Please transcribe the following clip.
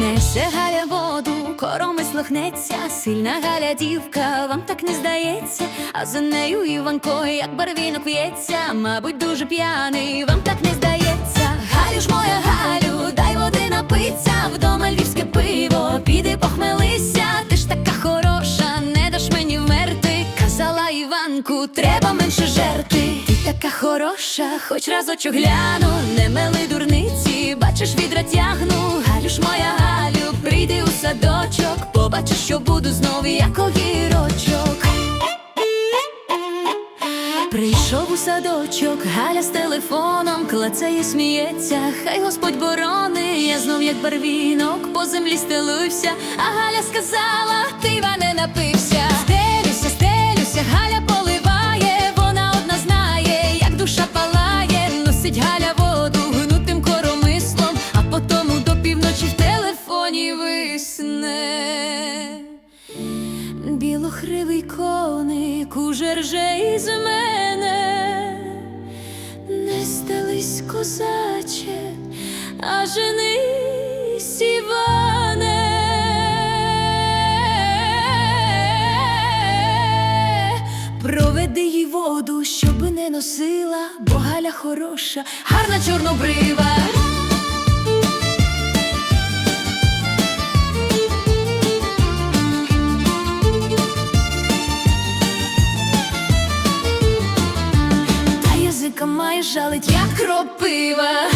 Несе Галя воду, коромисло хнеться, сильна Галя дівка, вам так не здається, а за нею Іванко, як барвінок в'ється, мабуть, дуже п'яний, вам так не здається. Галю ж моя Іванку, треба менше жерти. Ти така хороша, хоч разочок гляну, не мели дурниці, бачиш відра тягну, Галю ж моя Галю, прийди у садочок, побачиш, що буду знов як огірочок. Прийшов у садочок, Галя з телефоном, клацає, сміється, хай Господь борони, я знов як барвінок, по землі стелився, а Галя сказала, ти Іване напився. Палає, Галя воду гнутим коромислом, а потому до півночі в телефоні висне. Білохривий коник уже рже із мене, не здались козаче, а жени Іване. Проведи їй воду, щоб не носила, бо Галя хороша, гарна чорнобрива. Та язика має жалить, як кропива.